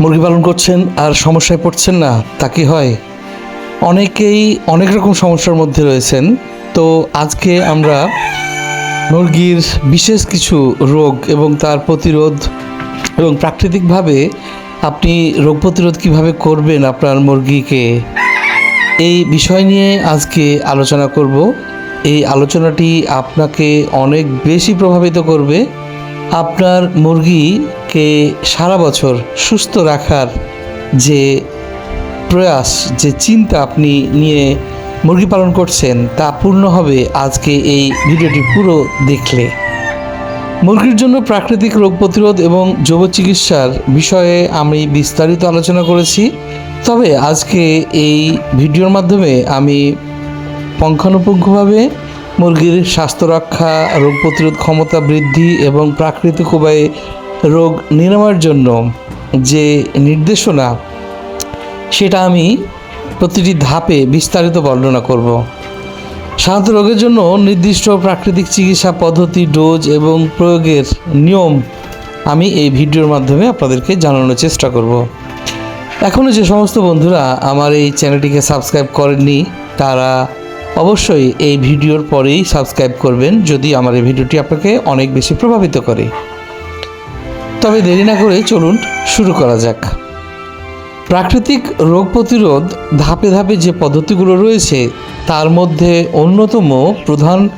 মুরগি পালন করছেন আর সমস্যায় পড়ছেন না, তা কি হয়? অনেকেই অনেক রকম সমস্যার মধ্যে রয়েছেন। তো আজকে আমরা মুরগির বিশেষ কিছু রোগ এবং তার প্রতিরোধ এবং প্রাকৃতিকভাবে আপনি রোগ প্রতিরোধ কীভাবে করবেন আপনার মুরগিকে, এই বিষয় নিয়ে আজকে আলোচনা করব। এই আলোচনাটি আপনাকে অনেক বেশি প্রভাবিত করবে। আপনার মুরগিকে সারা বছর সুস্থ রাখার যে প্রয়াস, যে চিন্তা আপনি নিয়ে মুরগি পালন করছেন, তা পূর্ণ হবে আজকে এই ভিডিওটি পুরো দেখলে। মুরগির জন্য প্রাকৃতিক রোগ প্রতিরোধ এবং জৈব চিকিৎসার বিষয়ে আমি বিস্তারিত আলোচনা করেছি। তবে আজকে এই ভিডিওর মাধ্যমে আমি পুঙ্খানুপুঙ্খভাবে মুরগির স্বাস্থ্য রক্ষা, রোগ প্রতিরোধ ক্ষমতা বৃদ্ধি এবং প্রাকৃতিক উপায়ে রোগ নিরাময়ের জন্য যে নির্দেশনা, সেটা আমি প্রতিটি ধাপে বিস্তারিত বর্ণনা করব। সাধারণত রোগের জন্য নির্দিষ্ট প্রাকৃতিক চিকিৎসা পদ্ধতি, ডোজ এবং প্রয়োগের নিয়ম আমি এই ভিডিওর মাধ্যমে আপনাদেরকে জানানোর চেষ্টা করব। এখনও যে সমস্ত বন্ধুরা আমার এই চ্যানেলটিকে সাবস্ক্রাইব করেননি, তারা অবশ্যই এই ভিডিওর পরেই সাবস্ক্রাইব করবেন যদি আমার এই ভিডিওটি আপনাকে অনেক বেশি প্রভাবিত করে। তবে দেরি না করে চলুন শুরু করা যাক। প্রাকৃতিক রোগ প্রতিরোধ ধাপে ধাপে যে পদ্ধতিগুলো রয়েছে, তার মধ্যে অন্যতম প্রধান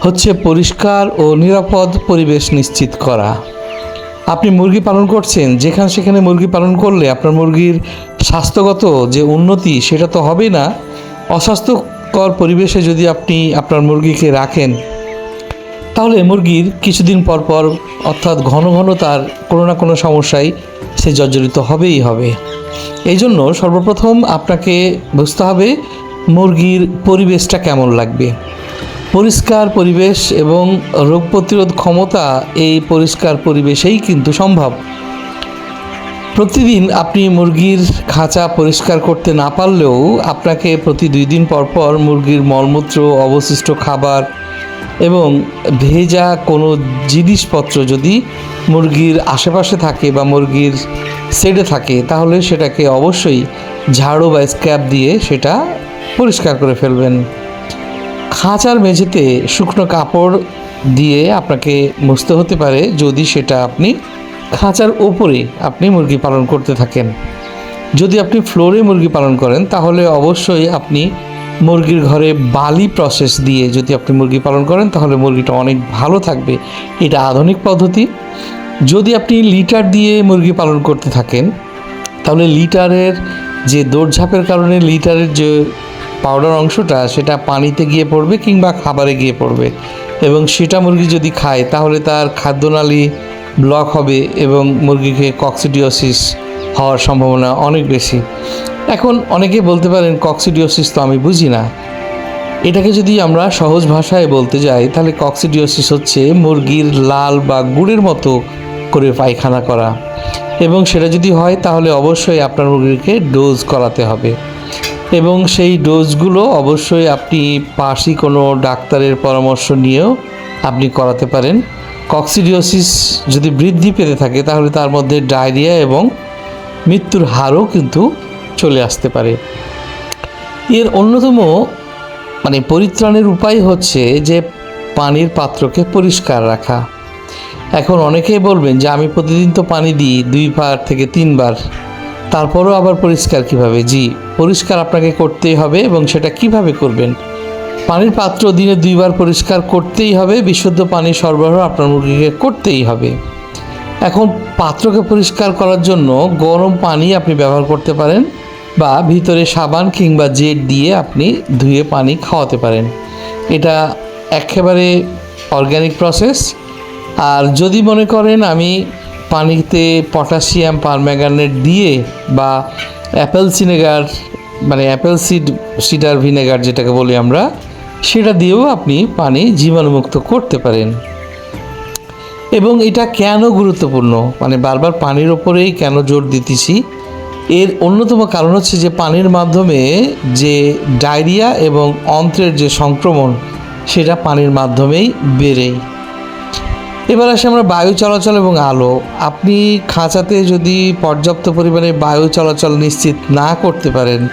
হচ্ছে পরিষ্কার ও নিরাপদ পরিবেশ নিশ্চিত করা। আপনি মুরগি পালন করছেন, যেখানে সেখানে মুরগি পালন করলে আপনার মুরগির স্বাস্থ্যগত যে উন্নতি, সেটা তো হবেই না। অস্বাস্থ্যকর পরিবেশে যদি আপনি আপনার মুরগিকে রাখেন, তাহলে মুরগির কিছুদিন পর পর অর্থাৎ ঘন ঘন তার কোনো না কোনো সমস্যায় সে জর্জরিত হবেই হবে। এই জন্য সর্বপ্রথম আপনাকে বুঝতে হবে মুরগির পরিবেশটা কেমন লাগবে। পরিষ্কার পরিবেশ এবং রোগ প্রতিরোধ ক্ষমতা এই পরিষ্কার পরিবেশেই কিন্তু সম্ভব। প্রতিদিন আপনি মুরগির খাঁচা পরিষ্কার করতে না পারলেও আপনাকে প্রতি দুই দিন পর পর মুরগির মলমূত্র, অবশিষ্ট খাবার এবং ভেজা কোনো জিনিসপত্র যদি মুরগির আশেপাশে থাকে বা মুরগির সেডে থাকে, তাহলে সেটাকে অবশ্যই ঝাড়ু বা স্ক্যাপ দিয়ে সেটা পরিষ্কার করে ফেলবেন। খাঁচার মেঝেতে শুকনো কাপড় দিয়ে আপনাকে মুছতে হতে পারে যদি সেটা আপনি খাঁচার ওপরে আপনি মুরগি পালন করতে থাকেন। যদি আপনি ফ্লোরে মুরগি পালন করেন, তাহলে অবশ্যই আপনি মুরগির ঘরে বালি প্রসেস দিয়ে যদি আপনি মুরগি পালন করেন, তাহলে মুরগিটা অনেক ভালো থাকবে। এটা আধুনিক পদ্ধতি। যদি আপনি লিটার দিয়ে মুরগি পালন করতে থাকেন, তাহলে লিটারের যে দৌড়ঝাঁপের কারণে লিটারের যে পাউডার অংশটা, সেটা পানিতে গিয়ে পড়বে কিংবা খাবারে গিয়ে পড়বে। এবং সেটা মুরগি যদি খায়, তাহলে তার খাদ্যনালী ব্লক হবে এবং মুরগিকে কক্সিডিওসিস হওয়ার সম্ভাবনা অনেক বেশি। এখন অনেকে বলতে পারেন কক্সিডিওসিস তো আমি বুঝি না। এটাকে যদি আমরা সহজ ভাষায় বলতে যাই, তাহলে কক্সিডিওসিস হচ্ছে মুরগির লাল বা গুড়ের মতো করে পায়খানা করা। এবং সেটা যদি হয়, তাহলে অবশ্যই আপনার মুরগিকে ডোজ করাতে হবে। এবং সেই ডোজগুলো অবশ্যই আপনি পাশি কোনো ডাক্তারের পরামর্শ নিয়েও আপনি করাতে পারেন। কক্সিডিওসিস যদি বৃদ্ধি পেতে থাকে, তাহলে তার মধ্যে ডায়রিয়া এবং মৃত্যুর হারও কিন্তু চলে আসতে পারে। এর অন্যতম মানে পরিত্রাণের উপায় হচ্ছে যে পানির পাত্রকে পরিষ্কার রাখা। এখন অনেকেই বলবেন যে, আমি প্রতিদিন তো পানি দিই দুইবার থেকে তিনবার তারপরও আবার পরিষ্কার কীভাবে? জি, পরিষ্কার আপনাকে করতেই হবে এবং সেটা কীভাবে করবেন? পানির পাত্র দিনে দুইবার পরিষ্কার করতেই হবে, বিশুদ্ধ পানি সরবরাহ আপনার মুরগিকে করতেই হবে। এখন পাত্রকে পরিষ্কার করার জন্য গরম পানি আপনি ব্যবহার করতে পারেন বা ভিতরে সাবান কিংবা জেট দিয়ে আপনি ধুয়ে পানি খাওয়াতে পারেন। এটা একেবারে অর্গ্যানিক প্রসেস আর যদি মনে করেন আমি পানিতে পটাশিয়াম পারম্যাগানেট দিয়ে বা অ্যাপেল সিনেগার মানে অ্যাপেল সিড, সিডার ভিনেগার যেটাকে বলি আমরা সেটা দিয়েও আপনি পানি জীবাণুমুক্ত করতে পারেন। এবং এটা কেন গুরুত্বপূর্ণ? মানে বারবার পানির ওপরেই কেন জোর দিতেছি? এর অন্যতম কারণ হচ্ছে যে পানির মাধ্যমে যে ডায়রিয়া এবং অন্ত্রের যে সংক্রমণ, সেটা পানির মাধ্যমেই বেড়ে। এবার আসে আমরা বায়ু চলাচল এবং আলো। আপনি খাঁচাতে যদি পর্যাপ্ত পরিমাণে বায়ু চলাচল নিশ্চিত না করতে পারেন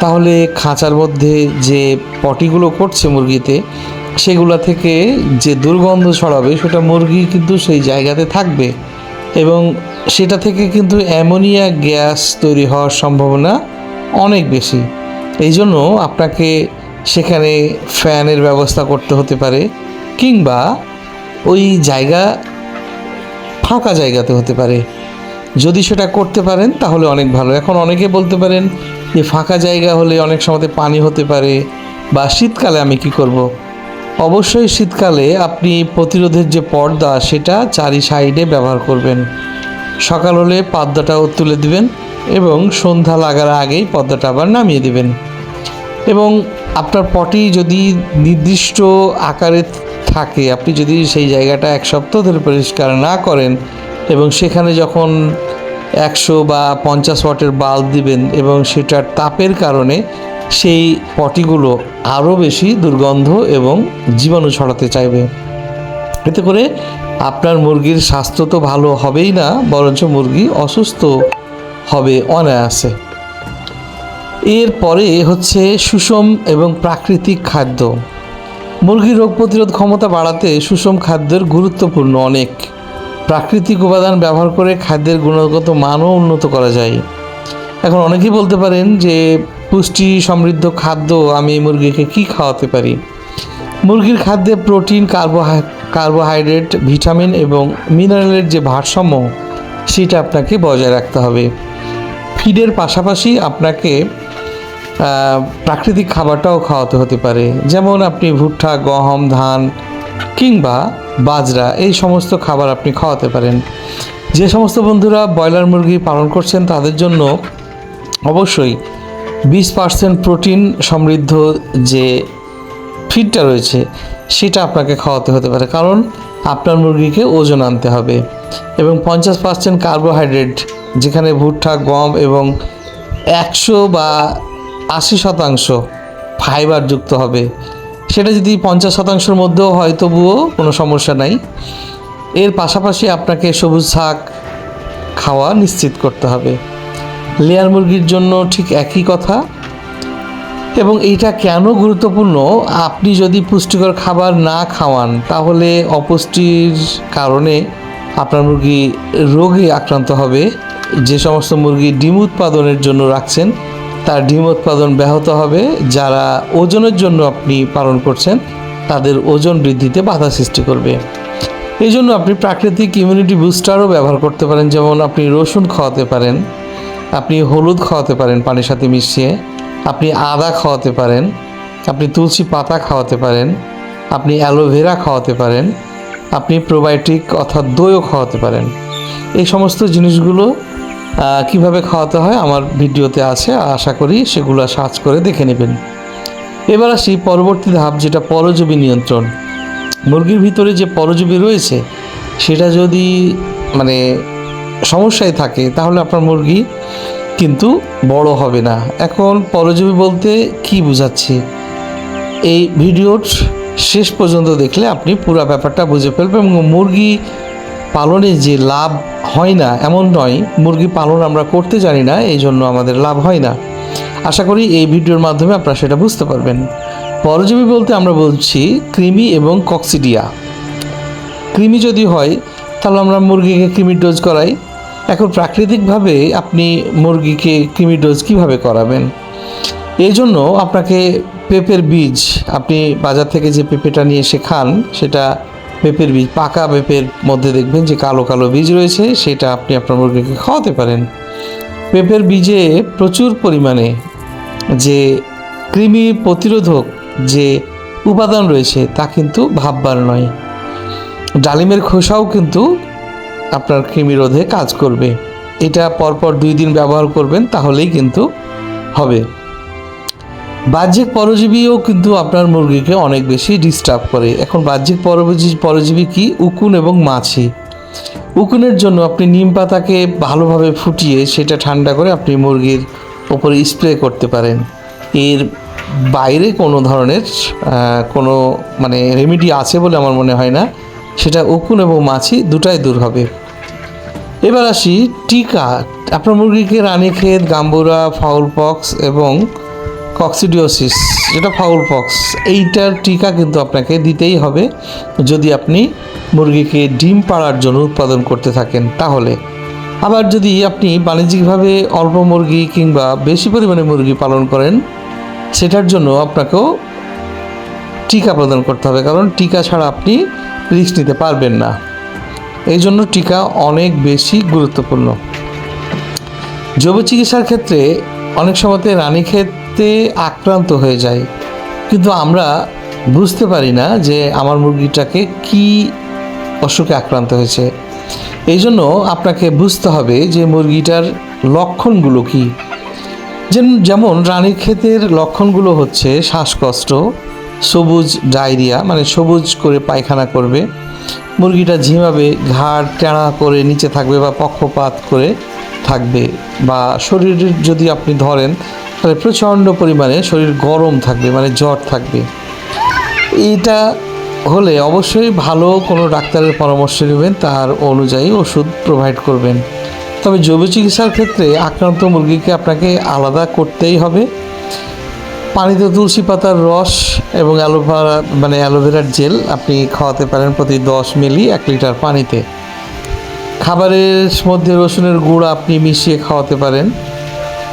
তাহলে খাঁচার মধ্যে যে পটিগুলো করছে মুরগিতে, সেগুলো থেকে যে দুর্গন্ধ ছড়াবে, সেটা মুরগি কিন্তু সেই জায়গাতে থাকবে। এবং সেটা থেকে কিন্তু অ্যামোনিয়া গ্যাস তৈরি হওয়ার সম্ভাবনা অনেক বেশি। এই জন্য আপনাকে সেখানে ফ্যানের ব্যবস্থা করতে হতে পারে, কিংবা ওই জায়গা ফাঁকা জায়গাতে হতে পারে। যদি সেটা করতে পারেন, তাহলে অনেক ভালো। এখন অনেকে বলতে পারেন যে ফাঁকা জায়গা হলে অনেক সময় পানি হতে পারে। বা শীতকালে আমি কি করব। অবশ্যই শীতকালে আপনি প্রতিরোধের যে পর্দা, সেটা চারি সাইডে ব্যবহার করবেন। সকাল হলে পর্দাটাও তুলে দিবেন এবং সন্ধ্যা লাগার আগেই পর্দাটা আবার নামিয়ে দিবেন। এবং আপনার পটি যদি নির্দিষ্ট আকারে থাকে, আপনি যদি সেই জায়গাটা এক সপ্তাহ ধরে পরিষ্কার না করেন এবং সেখানে যখন একশো বা পঞ্চাশ ওয়াটের বাল্ব দিবেন এবং সেটার তাপের কারণে সেই পটিগুলো আরও বেশি দুর্গন্ধ এবং জীবাণু ছড়াতে চাইবে। এতে করে আপনার মুরগির স্বাস্থ্য তো ভালো হবেই না, বরঞ্চ মুরগি অসুস্থ হবে অনায়াসে। এরপরে হচ্ছে সুষম এবং প্রাকৃতিক খাদ্য। মুরগির রোগ প্রতিরোধ ক্ষমতা বাড়াতে সুষম খাদ্যের গুরুত্বপূর্ণ অনেক। প্রাকৃতিক উপাদান ব্যবহার করে খাদ্যের গুণগত মানও উন্নত করা যায়। এখন অনেকেই বলতে পারেন যে, পুষ্টি সমৃদ্ধ খাদ্য আমি মুরগিকে কি খাওয়াতে পারি? মুরগির খাদ্যে প্রোটিন কার্বোহাই কার্বোহাইড্রেট, ভিটামিন এবং মিনারেলের যে ভারসাম্য, সেটা আপনাকে বজায় রাখতে হবে। ফিডের পাশাপাশি আপনাকে প্রাকৃতিক খাবারটাও খাওয়াতে হতে পারে। যেমন আপনি ভুট্টা, গহম, ধান কিংবা বাজরা, এই সমস্ত খাবার আপনি খাওয়াতে পারেন। যে সমস্ত বন্ধুরা ব্রয়লার মুরগি পালন করছেন, তাদের জন্য অবশ্যই বিশ পার্সেন্ট প্রোটিন সমৃদ্ধ যে ফিডটা রয়েছে, সেটা আপনাকে খাওয়াতে হতে পারে। কারণ আপনার মুরগিকে ওজন আনতে হবে এবং পঞ্চাশ পার্সেন্ট কার্বোহাইড্রেট যেখানে ভুট্টা, গম এবং একশো বা আশি শতাংশ ফাইবার যুক্ত হবে। সেটা যদি পঞ্চাশ শতাংশের মধ্যেও হয়, তবুও কোনো সমস্যা নাই। এর পাশাপাশি আপনাকে সবুজ শাক খাওয়া নিশ্চিত করতে হবে। লেয়ার মুরগির জন্য ঠিক একই কথা। এবং এইটা কেন গুরুত্বপূর্ণ? আপনি যদি পুষ্টিকর খাবার না খাওয়ান, তাহলে অপুষ্টির কারণে আপনার মুরগি রোগে আক্রান্ত হবে। যে সমস্ত মুরগি ডিম উৎপাদনের জন্য রাখছেন তার ডিম উৎপাদন ব্যাহত হবে। যারা ওজনের জন্য আপনি পালন করছেন, তাদের ওজন বৃদ্ধিতে বাধা সৃষ্টি করবে। এই জন্য আপনি প্রাকৃতিক ইমিউনিটি বুস্টারও ব্যবহার করতে পারেন। যেমন আপনি রসুন খাওয়াতে পারেন, আপনি হলুদ খাওয়াতে পারেন পানির সাথে মিশিয়ে, আপনি আদা খাওয়াতে পারেন, আপনি তুলসী পাতা খাওয়াতে পারেন, আপনি অ্যালোভেরা খাওয়াতে পারেন, আপনি প্রোবায়োটিক অর্থাৎ দইও খাওয়াতে পারেন। এই সমস্ত জিনিসগুলো কীভাবে খাওয়াতে হয় আমার ভিডিওতে আছে, আশা করি সেগুলো সার্চ করে দেখে নেবেন। এবার আসি পরবর্তী ধাপ, যেটা পরজীবী নিয়ন্ত্রণ। মুরগির ভিতরে যে পরজীবী রয়েছে, সেটা যদি মানে সমস্যায় থাকে, তাহলে আপনার মুরগি কিন্তু বড় হবে না। এখন পরজীবী বলতে কি বোঝাচ্ছি? এই ভিডিওর শেষ পর্যন্ত দেখলে আপনি পুরো ব্যাপারটা বুঝে ফেলবেন এবং মুরগি পালনে যে লাভ হয় না, এমন নয়। মুরগি পালন আমরা করতে জানি না, এই জন্য আমাদের লাভ হয় না। আশা করি এই ভিডিওর মাধ্যমে আপনারা সেটা বুঝতে পারবেন। পরজীবী বলতে আমরা বলছি কৃমি এবং কক্সিডিয়া। কৃমি যদি হয়, তাহলে আমরা মুরগিকে কৃমির ডোজ করাই। এখন প্রাকৃতিকভাবে আপনি মুরগিকে কৃমির ডোজ কীভাবে করাবেন? এই জন্য আপনাকে পেঁপের বীজ, আপনি বাজার থেকে যে পেঁপেটা নিয়ে এসে খান, সেটা পেঁপের বীজ, পাকা পেঁপের মধ্যে দেখবেন যে কালো কালো বীজ রয়েছে, সেটা আপনি আপনার মুরগিকে খাওয়াতে পারেন। পেঁপের বীজে প্রচুর পরিমাণে যে কৃমি প্রতিরোধক যে উপাদান রয়েছে, তা কিন্তু ভাববার নয়। ডালিমের খোসাও কিন্তু আপনার কৃমি রোধে কাজ করবে। এটা পরপর দুই দিন ব্যবহার করবেন, তাহলেই কিন্তু হবে। বাহ্যিক পরজীবীও কিন্তু আপনার মুরগিকে অনেক বেশি ডিস্টার্ব করে। এখন বাহ্যিক পরজীবী পরজীবী কি? উকুন এবং মাছি। উকুনের জন্য আপনি নিম পাতাকে ভালোভাবে ফুটিয়ে সেটা ঠান্ডা করে আপনি মুরগির ওপরে স্প্রে করতে পারেন। এর বাইরে কোনো ধরনের কোনো মানে রেমেডি আছে বলে আমার মনে হয় না। সেটা উকুন এবং মাছি দুটাই দূর হবে। এবার আসি টিকা। আপনার মুরগিকে রানীক্ষেত, গাম্বুরা, ফাউল পক্স এবং কক্সিডিওসিস যেটা ফাউল পক্স এইটার টিকা কিন্তু আপনাকে দিতেই হবে। যদি আপনি মুরগিকে ডিম পাড়ার জন্য উৎপাদন করতে থাকেন, তাহলে। আবার যদি আপনি বাণিজ্যিকভাবে অল্প মুরগি কিংবা বেশি পরিমাণে মুরগি পালন করেন, সেটার জন্য আপনাকেও টিকা প্রদান করতে হবে, কারণ টিকা ছাড়া আপনি রিস্ক নিতে পারবেন না। এই জন্য টিকা অনেক বেশি গুরুত্বপূর্ণ। জৈব চিকিৎসার ক্ষেত্রে অনেক সময়তে রানীক্ষেতে আক্রান্ত হয়ে যায়। কিন্তু আমরা বুঝতে পারি না যে আমার মুরগিটাকে কি অসুখে আক্রান্ত হয়েছে। এই জন্য আপনাকে বুঝতে হবে যে মুরগিটার লক্ষণগুলো কি। যেমন যেমন রানীক্ষেতের লক্ষণগুলো হচ্ছে শ্বাসকষ্ট, সবুজ ডায়রিয়া মানে সবুজ করে পায়খানা করবে, মুরগিটা ঝিমাবে, ঘাড় টেঁড়া করে নিচে থাকবে বা পক্ষপাত করে থাকবে, বা শরীরের যদি আপনি ধরেন তাহলে প্রচণ্ড পরিমাণে শরীর গরম থাকবে মানে জ্বর থাকবে। এইটা হলে অবশ্যই ভালো কোনো ডাক্তারের পরামর্শ নেবেন, তার অনুযায়ী ওষুধ প্রোভাইড করবেন। তবে জৈব চিকিৎসার ক্ষেত্রে আক্রান্ত মুরগিকে আপনাকে আলাদা করতেই হবে। পানিতে তুলসী পাতার রস এবং অ্যালোভেরা মানে অ্যালোভেরার জেল আপনি খাওয়াতে পারেন প্রতি দশ মিলি এক লিটার পানিতে। খাবারের মধ্যে রসুনের গুঁড়ো আপনি মিশিয়ে খাওয়াতে পারেন।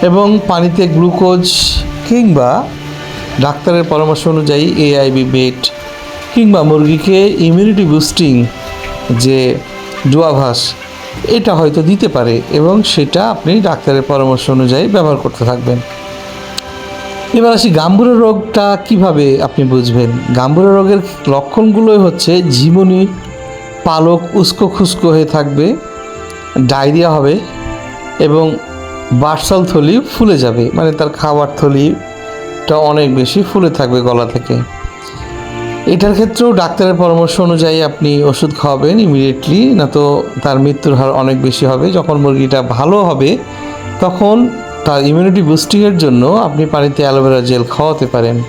এবং পানিতে গ্লুকোজ কিংবা ডাক্তারের পরামর্শ অনুযায়ী এআইবি বেট কিংবা মুরগিকে ইমিউনিটি বুস্টিং যে ডুয়াভাস এটা হয়তো দিতে পারে এবং সেটা আপনি ডাক্তারের পরামর্শ অনুযায়ী ব্যবহার করতে থাকবেন। এবার আসি গাম্বুর রোগটা কীভাবে আপনি বুঝবেন? গাম্বুরা রোগের লক্ষণগুলোই হচ্ছে ঝিমুনি, পালক উস্কো খুস্কো হয়ে থাকবে, ডায়রিয়া হবে এবং বার্সাল থলি ফুলে যাবে। মানে তার খাবার থলিটা অনেক বেশি ফুলে থাকবে গলা থেকে। এটার ক্ষেত্রেও ডাক্তারের পরামর্শ অনুযায়ী আপনি ওষুধ খাওয়াবেন ইমিডিয়েটলি না তো তার মৃত্যুর হার অনেক বেশি হবে। যখন মুরগিটা ভালো হবে, তখন তার ইমিউনিটি বুস্টিংয়ের জন্য আপনি পানিতে অ্যালোভেরা জেল খাওয়াতে পারেন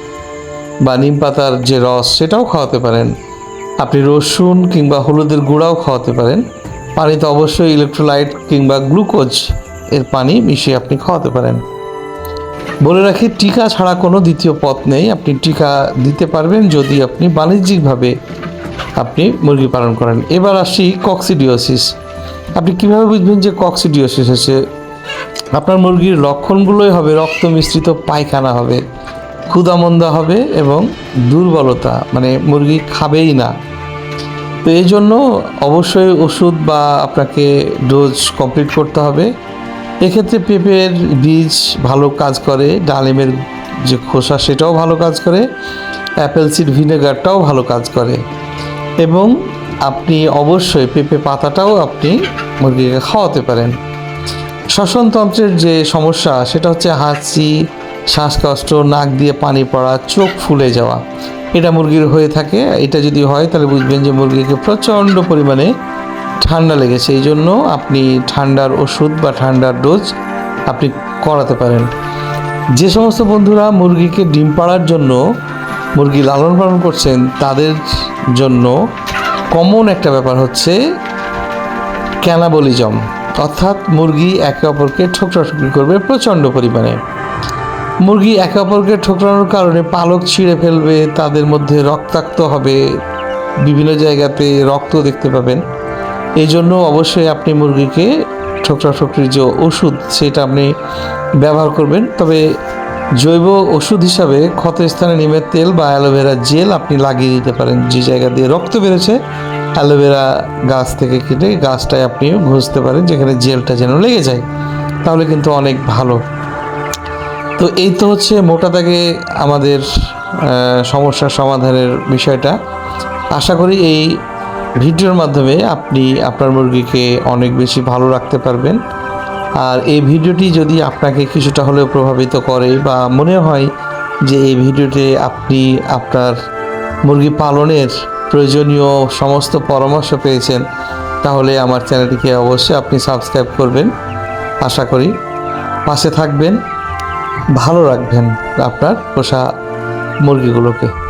বা নিম পাতার যে রস, সেটাও খাওয়াতে পারেন। আপনি রসুন কিংবা হলুদের গুঁড়াও খাওয়াতে পারেন। পানিতে অবশ্যই ইলেকট্রোলাইট কিংবা গ্লুকোজ এর পানি মিশিয়ে আপনি খাওয়াতে পারেন। বলে রাখি, টিকা ছাড়া কোনো দ্বিতীয় পথ নেই। আপনি টিকা দিতে পারবেন যদি আপনি বাণিজ্যিকভাবে আপনি মুরগি পালন করেন। এবার আসি কক্সিডিওসিস। আপনি কীভাবে বুঝবেন যে কক্সিডিওসিস হচ্ছে? আপনার মুরগির লক্ষণগুলোই হবে রক্ত মিশ্রিত পায়খানা হবে ক্ষুদামন্দা হবে এবং দুর্বলতা মানে মুরগি খাবেই না। তো এই জন্য অবশ্যই ওষুধ বা আপনাকে ডোজ কমপ্লিট করতে হবে। এক্ষেত্রে পেঁপের বীজ ভালো কাজ করে, ডালিমের যে খোসা সেটাও ভালো কাজ করে, অ্যাপেল সিড ভিনেগারটাও ভালো কাজ করে। এবং আপনি অবশ্যই পেঁপে পাতাটাও আপনি মুরগিকে খাওয়াতে পারেন। শ্বসনতন্ত্রের যে সমস্যা, সেটা হচ্ছে হাঁচি, শ্বাসকষ্ট, নাক দিয়ে পানি পড়া, চোখ ফুলে যাওয়া। এটা মুরগির হয়ে থাকে। এটা যদি হয়, তাহলে বুঝবেন যে মুরগিকে প্রচণ্ড পরিমাণে ঠান্ডা লেগেছে, এই জন্য আপনি ঠান্ডার ওষুধ বা ঠান্ডার ডোজ আপনি করাতে পারেন। যে সমস্ত বন্ধুরা মুরগিকে ডিম পাড়ার জন্য মুরগি লালন পালন করছেন, তাদের জন্য কমন একটা ব্যাপার হচ্ছে ক্যানাবলিজম অর্থাৎ মুরগি একে অপরকে ঠোকরাঠুকরি করবে প্রচণ্ড পরিমাণে। মুরগি একে অপরকে ঠোকরানোর কারণে পালক ছিঁড়ে ফেলবে, তাদের মধ্যে রক্তাক্ত হবে, বিভিন্ন জায়গাতে রক্ত দেখতে পাবেন। এই জন্য অবশ্যই আপনি মুরগিকে ঠোকরাঠুকরির যে ওষুধ সেটা আপনি ব্যবহার করবেন। তবে জৈব ওষুধ হিসাবে ক্ষত স্থানে নিমের তেল বা অ্যালোভেরা জেল আপনি লাগিয়ে দিতে পারেন। যে জায়গা দিয়ে রক্ত বেড়েছে অ্যালোভেরা গাছ থেকে কেটে গাছটায় আপনি ঘষতে পারেন যেখানে জেলটা যেন লেগে যায়। তাহলে কিন্তু অনেক ভালো। তো এই তো হচ্ছে মোটা দাগে আমাদের আহ, সমস্যার সমাধানের বিষয়টা। আশা করি এই ভিডিওর মাধ্যমে আপনি আপনার মুরগিকে অনেক বেশি ভালো রাখতে পারবেন। আর এই ভিডিওটি যদি আপনাকে কিছুটা হলেও প্রভাবিত করে বা মনে হয় যে এই ভিডিওতে আপনি আপনার মুরগি পালনের প্রয়োজনীয় সমস্ত পরামর্শ পেয়েছেন, তাহলে আমার চ্যানেলটিকে অবশ্যই আপনি সাবস্ক্রাইব করবেন। আশা করি পাশে থাকবেন, ভালো রাখবেন আপনার পোষা মুরগিগুলোকে।